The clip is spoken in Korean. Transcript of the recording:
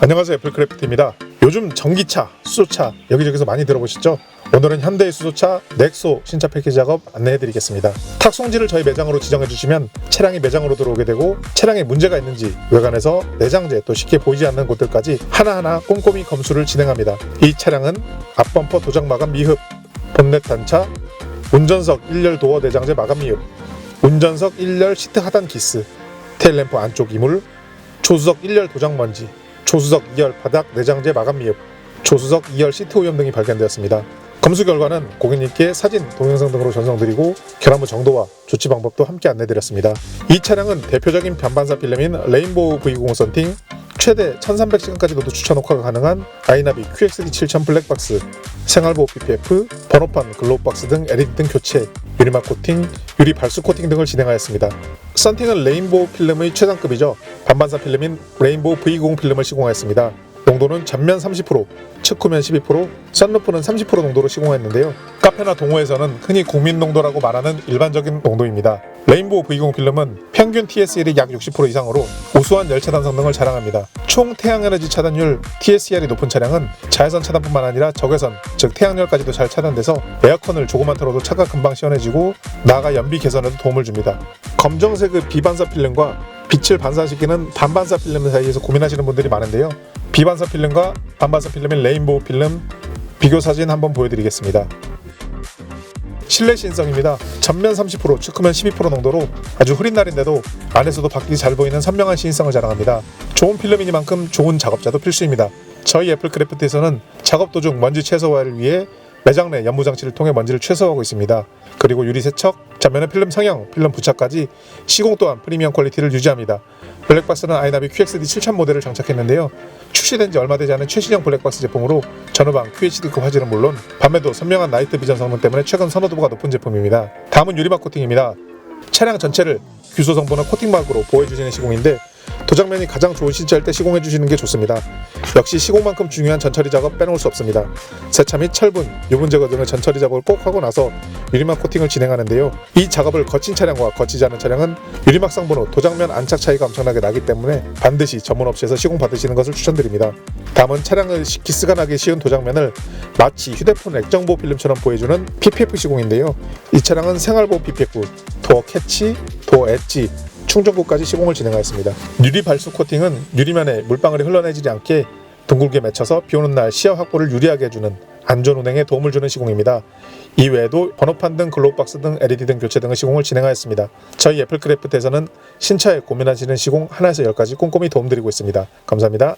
안녕하세요 애플크래프트입니다. 요즘 전기차, 수소차 여기저기서 많이 들어보셨죠? 오늘은 현대의 수소차 넥소 신차 패키지 작업 안내해드리겠습니다. 탁송지를 저희 매장으로 지정해주시면 차량이 매장으로 들어오게 되고 차량에 문제가 있는지 외관에서 내장재 또 쉽게 보이지 않는 곳들까지 하나하나 꼼꼼히 검수를 진행합니다. 이 차량은 앞범퍼 도장 마감 미흡 본넷 단차 운전석 1열 도어 내장재 마감 미흡 운전석 1열 시트 하단 기스 테일램프 안쪽 이물 조수석 1열 도장 먼지 조수석 2열 바닥 내장재 마감 미흡, 조수석 2열 시트 오염 등이 발견되었습니다. 검수 결과는 고객님께 사진, 동영상 등으로 전송드리고 결함 후 정도와 조치 방법도 함께 안내드렸습니다. 이 차량은 대표적인 변반사 필름인 레인보우 V90 썬팅, 최대 1300시간까지도 추천 녹화가 가능한 아이나비 QXD 7000 블랙박스, 생활보호 PPF, 번호판 글로우박스 등 LED 등 교체, 유리막 코팅, 유리 발수 코팅 등을 진행하였습니다. 썬팅은 레인보우 필름의 최상급이죠. 반반사 필름인 레인보우 V90 필름을 시공하였습니다. 농도는 전면 30%, 측후면 12%, 썬루프는 30% 농도로 시공했는데요. 카페나 동호회에서는 흔히 국민 농도라고 말하는 일반적인 농도입니다. 레인보우 V90 필름은 평균 TSL이 약 60% 이상으로 우수한 열차단 성능을 자랑합니다. 총 태양에너지 차단율 TSL이 높은 차량은 자외선 차단뿐만 아니라 적외선, 즉 태양열까지도 잘 차단돼서 에어컨을 조금만 틀어도 차가 금방 시원해지고 나아가 연비 개선에도 도움을 줍니다. 검정색의 비반사 필름과 빛을 반사시키는 반반사 필름 사이에서 고민하시는 분들이 많은데요. 비반사 필름과 반반사 필름인 레인보우 필름 비교 사진 한번 보여드리겠습니다. 실내 신성입니다. 전면 30%, 측후면 12% 농도로 아주 흐린 날인데도 안에서도 밖이 잘 보이는 선명한 시인성을 자랑합니다. 좋은 필름이니만큼 좋은 작업자도 필수입니다. 저희 애플 크래프트에서는 작업 도중 먼지 최소화를 위해 매장 내 연무 장치를 통해 먼지를 최소화하고 있습니다. 그리고 유리 세척, 전면의 필름 성형, 필름 부착까지 시공 또한 프리미엄 퀄리티를 유지합니다. 블랙박스는 아이나비 QXD 7000 모델을 장착했는데요. 출시된 지 얼마 되지 않은 최신형 블랙박스 제품으로 전후방 QHD급 화질은 물론 밤에도 선명한 나이트 비전 성능 때문에 최근 선호도가 높은 제품입니다. 다음은 유리막 코팅입니다. 차량 전체를 규소 성분의 코팅막으로 보호해주시는 시공인데 도장면이 가장 좋은 시체할 때 시공해 주시는 게 좋습니다. 역시 시공만큼 중요한 전처리 작업 빼놓을 수 없습니다. 세차 및 철분, 유분 제거 등의 전처리 작업을 꼭 하고 나서 유리막 코팅을 진행하는데요. 이 작업을 거친 차량과 거치지 않은 차량은 유리막 성분 후 도장면 안착 차이가 엄청나게 나기 때문에 반드시 전문 업체에서 시공 받으시는 것을 추천드립니다. 다음은 차량을 시- 기스가 나기 쉬운 도장면을 마치 휴대폰 액정보호 필름처럼 보여주는 PPF 시공인데요. 이 차량은 생활보호 PPF, 도어 캐치, 도어 엣지, 충전구까지 시공을 진행하였습니다. 유리 발수 코팅은 유리면에 물방울이 흘러내지지 않게 둥글게 맺혀서 비오는 날 시야 확보를 유리하게 해주는 안전 운행에 도움을 주는 시공입니다. 이 외에도 번호판 등 글로우박스 등 LED 등 교체 등의 시공을 진행하였습니다. 저희 애플크래프트에서는 신차에 고민하시는 시공 하나에서 열까지 꼼꼼히 도움드리고 있습니다. 감사합니다.